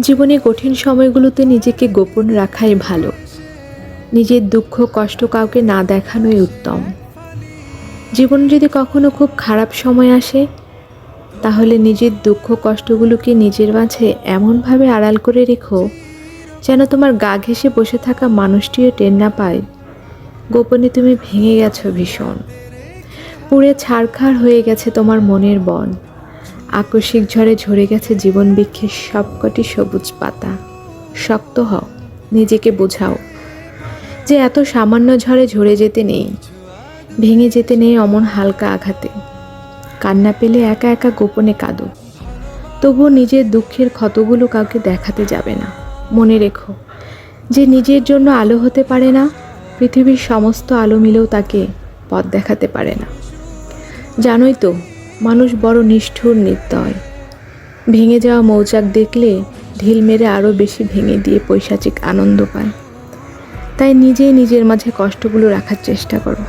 জীবনে কঠিন সময়গুলোতে নিজেকে গোপন রাখাই ভালো। নিজের দুঃখ, কষ্ট কাউকে না দেখানোই উত্তম। জীবনে যদি কখনো খুব খারাপ সময় আসে, তাহলে নিজের দুঃখ, কষ্টগুলোকে নিজের মাঝে এমনভাবে আড়াল করে রেখো, যেন তোমার গা ঘেঁষে বসে থাকা মানুষটিও টের না পায়। গোপনে তুমি ভেঙে গেছো ভীষণ। পুড়ে ছাড়খাড় হয়ে গেছে তোমার মনের বন। আকস্মিক ঝড়ে ঝরে গেছে জীবন বৃক্ষের সবকটি সবুজ পাতা। শক্ত হও, নিজেকে বোঝাও যে এত সামান্য ঝড়ে ঝরে যেতে নেই, ভেঙে যেতে নেই অমন হালকা আঘাতে। কান্না পেলে একা একা গোপনে কাঁদো। তবুও নিজের দুঃখের ক্ষতগুলো কাউকে দেখাতে যাবে না। মনে রেখো, যে নিজের জন্য আলো হতে পারে না, পৃথিবীর সমস্ত আলো মিলেও তাকে পথ দেখাতে পারে না। জানোই তো মানুষ বড় নিষ্ঠুর নির্দয়। ভেঙে যাওয়া মৌচাক দেখলে ঢিল মেরে আরও বেশি ভেঙে দিয়ে পৈশাচিক আনন্দ পায়। তাই নিজেই নিজের মাঝে কষ্টগুলো রাখার চেষ্টা করো।